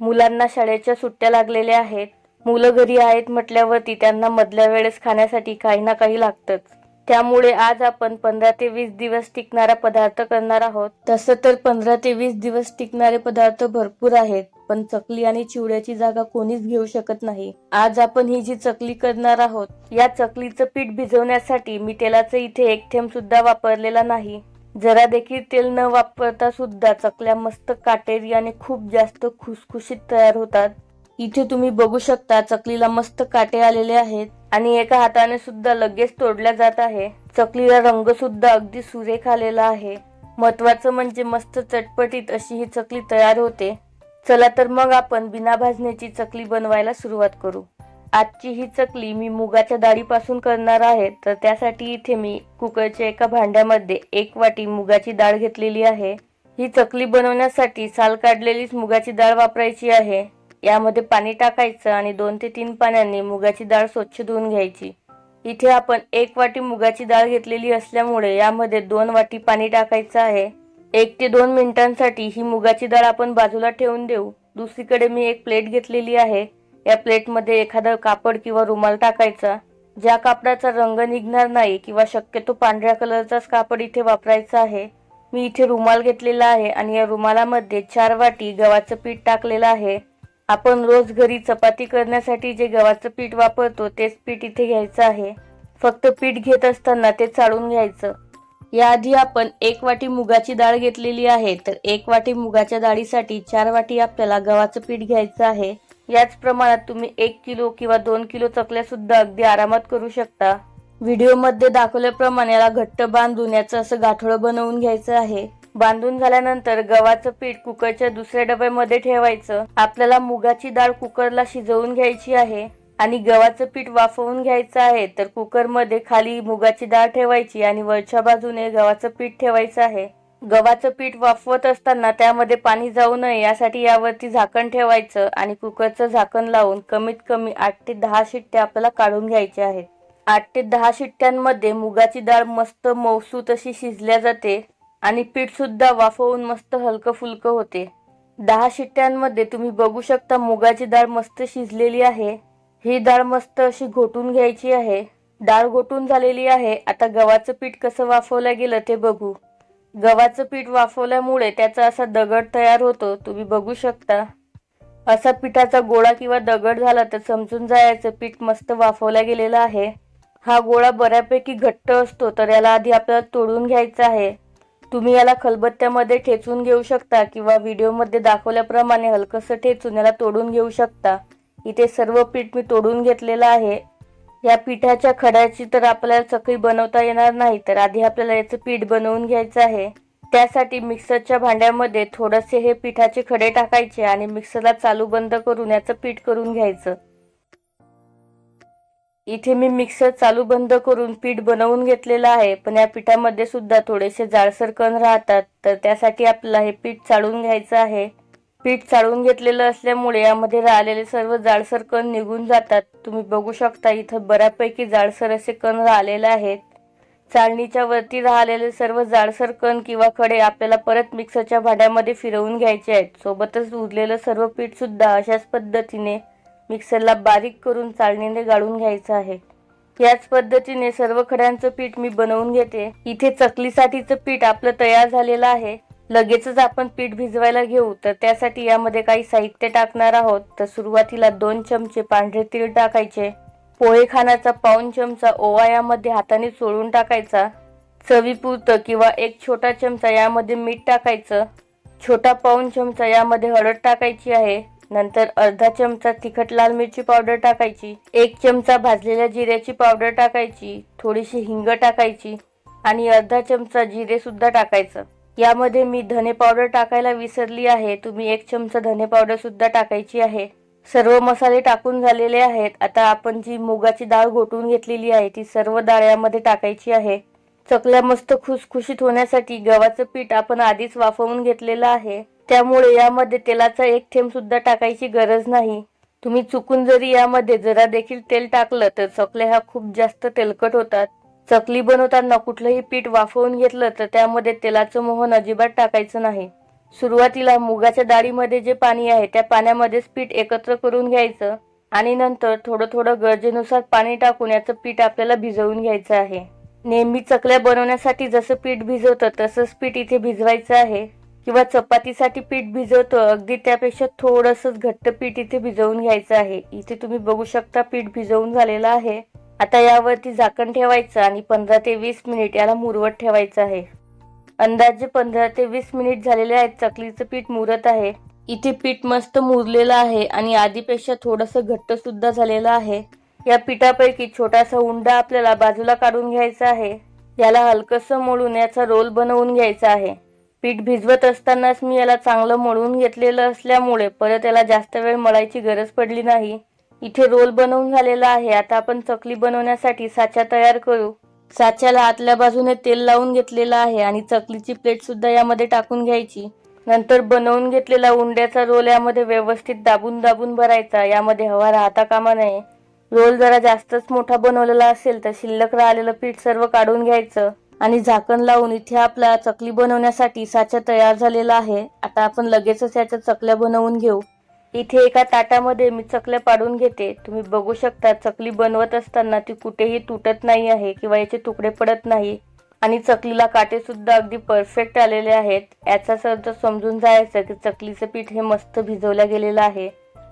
मुलांना शाळेच्या सुट्ट्या लागलेल्या आहेत. मुलं घरी आहेत म्हटल्यावरती त्यांना मधल्या वेळेस खाण्यासाठी काही ना काही लागतंच. त्यामुळे आज आपण पंधरा ते वीस दिवस टिकणारा पदार्थ करणार आहोत. तसं तर पंधरा ते वीस दिवस टिकणारे पदार्थ भरपूर आहेत पण चकली आणि चिवड्याची जागा कोणीच घेऊ शकत नाही. आज आपण ही जी चकली करणार आहोत या चकलीचं पीठ भिजवण्यासाठी मी तेलाचं इथे एक थेंब सुद्धा वापरलेला नाही. जरा देखील तेल न वापरता सुद्धा चकल्या मस्त काटेरी आणि खूप जास्त खुसखुशीत तयार होतात. इथे तुम्ही बघू शकता चकलीला मस्त काटे आलेले आहेत आणि एका हाताने सुद्धा लगेच तोडल्या जात आहे. चकलीला रंग सुद्धा अगदी सुरेख आलेला आहे. महत्वाचं म्हणजे मस्त चटपटीत अशी ही चकली तयार होते. चला तर मग आपण बिना भाजण्याची चकली बनवायला सुरुवात करू. आजची ही चकली मी मुगाच्या डाळीपासून करणार आहे तर त्यासाठी इथे मी कुकरच्या एका भांड्यामध्ये एक वाटी मुगाची डाळ घेतलेली आहे. ही चकली बनवण्यासाठी साल काढलेलीच मुगाची डाळ वापरायची आहे. यामध्ये पाणी टाकायचं आणि दोन ते तीन पाण्याने मुगाची डाळ स्वच्छ धुवून घ्यायची. इथे आपण एक वाटी मुगाची डाळ घेतलेली असल्यामुळे यामध्ये दोन वाटी पाणी टाकायचं आहे. एक ते दोन मिनिटांसाठी ही मुगाची डाळ आपण बाजूला ठेवून देऊ. दुसरीकडे मी एक प्लेट घेतलेली आहे. या प्लेटमध्ये एखादं कापड किंवा रुमाल टाकायचा ज्या कापडाचा रंग निघणार नाही किंवा शक्यतो पांढऱ्या कलरचाच कापड इथे वापरायचा आहे मी इथे रुमाल घेतलेला आहे आणि या रुमालामध्ये चार वाटी गव्हाचं पीठ टाकलेलं आहे. आपण रोज घरी चपाती करण्यासाठी जे गव्हाचं पीठ वापरतो तेच पीठ इथे घ्यायचं आहे. फक्त पीठ घेत असताना ते चाळून घ्यायचं. याआधी आपण एक वाटी मुगाची डाळ घेतलेली आहे तर एक वाटी मुगाच्या डाळीसाठी चार वाटी आपल्याला गव्हाचं पीठ घ्यायचं आहे. याच प्रमाणात तुम्ही एक किलो किंवा दोन किलो चकल्या सुद्धा अगदी आरामात करू शकता. व्हिडिओमध्ये दाखवल्याप्रमाणे याला घट्ट बांधून याचं असं गाठोळं बनवून घ्यायचं आहे. बांधून झाल्यानंतर गव्हाचं पीठ कुकरच्या दुसऱ्या डब्यामध्ये ठेवायचं. आपल्याला मुगाची डाळ कुकरला शिजवून घ्यायची आहे आणि गव्हाचं पीठ वाफवून घ्यायचं आहे तर कुकरमध्ये खाली मुगाची डाळ ठेवायची आणि वरच्या बाजूने गव्हाचं पीठ ठेवायचं आहे. गव्हाचं पीठ वाफवत असताना त्यामध्ये पाणी जाऊ नये यासाठी यावरती झाकण ठेवायचं आणि कुकरचं झाकण लावून कमीत कमी आठ ते दहा शिट्ट्या आपल्याला काढून घ्यायच्या आहेत. आठ ते दहा शिट्ट्यांमध्ये मुगाची डाळ मस्त मौसू तशी शिजल्या जाते आणि पीठ सुद्धा वाफवून मस्त हलकं फुलकं होते. दहा शिट्ट्यांमध्ये तुम्ही बघू शकता मुगाची डाळ मस्त शिजलेली आहे. ही डाळ मस्त अशी घोटून घ्यायची आहे. डाळ घोटून झालेली आहे. आता गव्हाचं पीठ कसं वाफवलं गेलं ते बघू. गव्हाचं पीठ वाफवल्यामुळे त्याचा असा दगड तयार होतो. तुम्ही बघू शकता. असा पिठाचा गोळा किंवा दगड झाला तर समजून जायचं. पीठ मस्त वाफवला गेलेलं आहे. हा गोळा बऱ्यापैकी घट्ट असतो तर याला आधी आपल्याला तोडून घ्यायचा आहे. तुम्ही याला खलबत्त्यामध्ये ठेचून घेऊ शकता किंवा व्हिडिओमध्ये दाखवल्याप्रमाणे हलकंसं ठेचून याला तोडून घेऊ शकता. इथे सर्व पीठ मी तोडून घेतलेलं आहे. या पिठाच्या खड्याची तर आपल्याला चकळी बनवता येणार नाही तर आधी आपल्याला याचं पीठ बनवून घ्यायचं आहे. त्यासाठी मिक्सरच्या भांड्यामध्ये थोडेसे हे पिठाचे खडे टाकायचे आणि मिक्सरला चालू बंद करून याचं पीठ करून घ्यायचं. इथे मी मिक्सर चालू बंद करून पीठ बनवून घेतलेलं आहे पण या पिठामध्ये सुद्धा थोडेसे जाळसर कण राहतात तर त्यासाठी आपल्याला हे पीठ चाळून घ्यायचं आहे. पीठ चाळून घेतलेलं असल्यामुळे यामध्ये राहिलेले सर्व जाडसर कण निघून जातात. तुम्ही बघू शकता इथं बऱ्यापैकी जाडसर असे कण राहिलेले आहेत. चाळणीच्या वरती राहिलेले सर्व जाडसर कण किंवा खडे आपल्याला परत मिक्सरच्या भांड्यामध्ये फिरवून घ्यायचे आहेत. सोबतच उरलेलं सर्व पीठ सुद्धा अशाच पद्धतीने मिक्सरला बारीक करून चाळणीने गाळून घ्यायचं आहे. याच पद्धतीने सर्व खड्यांचं पीठ मी बनवून घेते. इथे चकलीसाठीचं पीठ आपलं तयार झालेलं आहे. लगेचच आपण पीठ भिजवायला घेऊ तर त्यासाठी यामध्ये काही साहित्य टाकणार आहोत. तर सुरुवातीला दोन चमचे पांढरे तीळ टाकायचे. पोहे खाण्याचा पाऊन चमचा ओवा यामध्ये हाताने चोळून टाकायचा. चवीपुरतं किंवा एक छोटा चमचा यामध्ये मीठ टाकायचं. छोटा पाऊन चमचा यामध्ये हळद टाकायची आहे. नंतर अर्धा चमचा तिखट लाल मिरची पावडर टाकायची. एक चमचा भाजलेल्या जिऱ्याची पावडर टाकायची. थोडीशी हिंग टाकायची. आणि अर्धा चमचा जिरे सुद्धा टाकायचं. यामध्ये मी धने पावडर टाकायला विसरली आहे. तुम्ही एक चमचा धने पावडर सुद्धा टाकायची आहे. सर्व मसाले टाकून झालेले आहेत. आता आपण जी मुगाची डाळ घोटून घेतलेली आहे ती सर्व डाळ यामध्ये टाकायची आहे. चकल्या मस्त खुसखुशीत होण्यासाठी गव्हाचं पीठ आपण आधीच वाफवून घेतलेलं आहे. त्यामुळे यामध्ये तेलाचा एक थेंब सुद्धा टाकायची गरज नाही. तुम्ही चुकून जरी यामध्ये जरा देखील तेल टाकलं तर चकल्या ह्या खूप जास्त तेलकट होतात. चकली बनवताना कुठलंही पीठ वाफवून घेतलं तर त्यामध्ये तेलाचं मोहन अजिबात टाकायचं नाही. सुरुवातीला मुगाच्या डाळीमध्ये जे पाणी आहे त्या पाण्यामध्येच पीठ एकत्र करून घ्यायचं आणि नंतर थोडं थोडं गरजेनुसार पाणी टाकून याचं पीठ आपल्याला भिजवून घ्यायचं आहे. नेहमी चकल्या बनवण्यासाठी जसं पीठ भिजवतं तसंच पीठ इथे भिजवायचं आहे. किंवा चपातीसाठी पीठ भिजवतो अगदी त्यापेक्षा थोडंसंच घट्ट पीठ इथे भिजवून घ्यायचं आहे. इथे तुम्ही बघू शकता पीठ भिजवून झालेलं आहे. आता यावरती झाकण ठेवायचं आणि पंधरा ते वीस मिनिट याला मुरवत ठेवायचं आहे. अंदाजे पंधरा ते वीस मिनिट झालेले आहेत. चकलीचं पीठ मुरत आहे. इथे पीठ मस्त मुरलेलं आहे आणि आधीपेक्षा थोडंसं घट्ट सुद्धा झालेलं आहे. या पिठापैकी छोटासा उंडा आपल्याला बाजूला काढून घ्यायचा आहे. याला हलकंसं मोडून याचा रोल बनवून घ्यायचा आहे. पीठ भिजवत असतानाच मी याला चांगलं मळून घेतलेलं असल्यामुळे परत याला जास्त वेळ मळायची गरज पडली नाही. इथे रोल बनवून झालेला आहे. आता आपण चकली बनवण्यासाठी साचा तयार करू. साच्याला आतल्या बाजूने तेल लावून घेतलेलं आहे आणि चकलीची प्लेट सुद्धा यामध्ये टाकून घ्यायची. नंतर बनवून घेतलेला उंड्याचा रोल यामध्ये व्यवस्थित दाबून दाबून भरायचा. यामध्ये हवा राहता कामा नये. रोल जरा जास्तच मोठा बनवलेला असेल तर शिल्लक राहिलेलं पीठ सर्व काढून घ्यायचं. आणि झाकण लावून इथे आपला चकली बनवण्यासाठी साचा तयार झालेला आहे. आता आपण लगेचच याच्या चकल्या बनवून घेऊ. इथे एका ताटामध्ये मी चकल्या पाडून घेते. तुम्ही बघू शकता चकली बनवत असताना ती कुठेही तुटत नाही आहे किंवा याचे तुकडे पडत नाही. आणि चकलीला काटे सुद्धा अगदी परफेक्ट आलेले आहेत. याचा अर्थ समजून जायचं की चकलीचं पीठ हे मस्त भिजवलं गेलेलं आहे.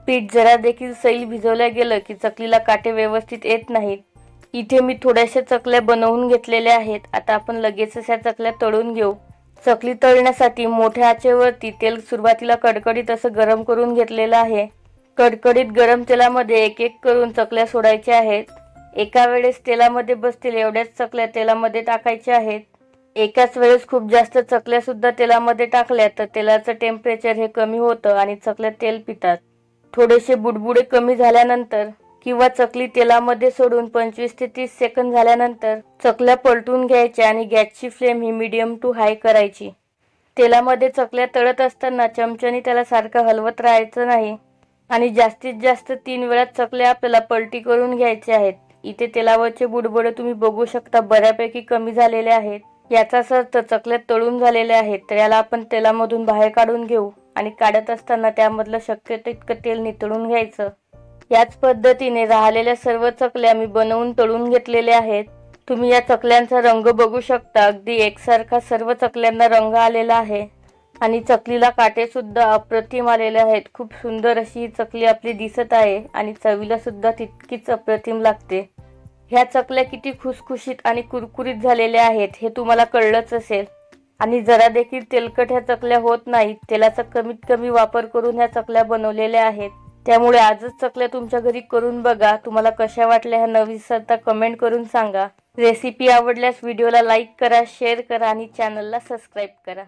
पीठ जरा देखील सैल भिजवल्या गेलं की चकलीला काटे व्यवस्थित येत नाहीत. इथे मी थोड्याशा चकल्या बनवून घेतलेल्या आहेत. आता आपण लगेचच या चकल्या तळून घेऊ. चकली तळण्यासाठी मोठ्या आचेवरती तेल सुरुवातीला कडकडीत असं गरम करून घेतलेलं आहे. कडकडीत गरम तेलामध्ये एक एक करून चकल्या सोडायच्या आहेत. एका वेळेस तेलामध्ये बसतील एवढ्याच चकल्या तेलामध्ये टाकायच्या आहेत. एकाच वेळेस खूप जास्त चकल्या सुद्धा तेलामध्ये टाकल्या तर तेलाचं टेम्परेचर हे कमी होतं आणि चकल्या तेल पितात. थोडेसे बुडबुडे कमी झाल्यानंतर किंवा चकली तेलामध्ये सोडून पंचवीस ते तीस सेकंद झाल्यानंतर चकल्या पलटून घ्यायच्या आणि गॅसची फ्लेम ही मीडियम टू हाय करायची. तेलामध्ये चकल्या तळत असताना चमच्याने त्याला सारखं हलवत राहायचं नाही. आणि जास्तीत जास्त तीन वेळा चकल्या आपल्याला पलटी करून घ्यायच्या आहेत. इथे तेलावरचे बुडबुडे तुम्ही बघू शकता बऱ्यापैकी कमी झालेले आहेत. याचाच अर्थ चकल्या तळून झालेल्या आहेत तर याला आपण तेलामधून बाहेर काढून घेऊ आणि काढत असताना त्यामधलं शक्य तितकं तेल नितळून घ्यायचं. याच पद्धतीने राहिलेल्या सर्व चकल्या मी बनवून तळून घेतलेल्या आहेत. तुम्ही या चकल्यांचा रंग बघू शकता. अगदी एकसारखा सर्व चकल्यांना रंग आलेला आहे. आणि चकलीला काटे सुद्धा अप्रतिम आलेले आहेत. खूप सुंदर अशी ही चकली आपली दिसत आहे आणि चवीला सुद्धा तितकीच अप्रतिम लागते. ह्या चकल्या किती खुसखुशीत आणि कुरकुरीत झालेल्या आहेत हे तुम्हाला कळलंच असेल. आणि जरा देखील तेलकट ह्या चकल्या होत नाहीत तेलाचा कमीत कमी वापर करून ह्या चकल्या बनवलेल्या आहेत. त्यामुळे आजच चकल्या तुमच्या घरी करून बघा. तुम्हाला कशा वाटल्या ह्या नवीसरता कमेंट करून सांगा. रेसिपी आवडल्यास व्हिडिओला लाईक करा शेअर करा आणि चॅनलला सबस्क्राईब करा.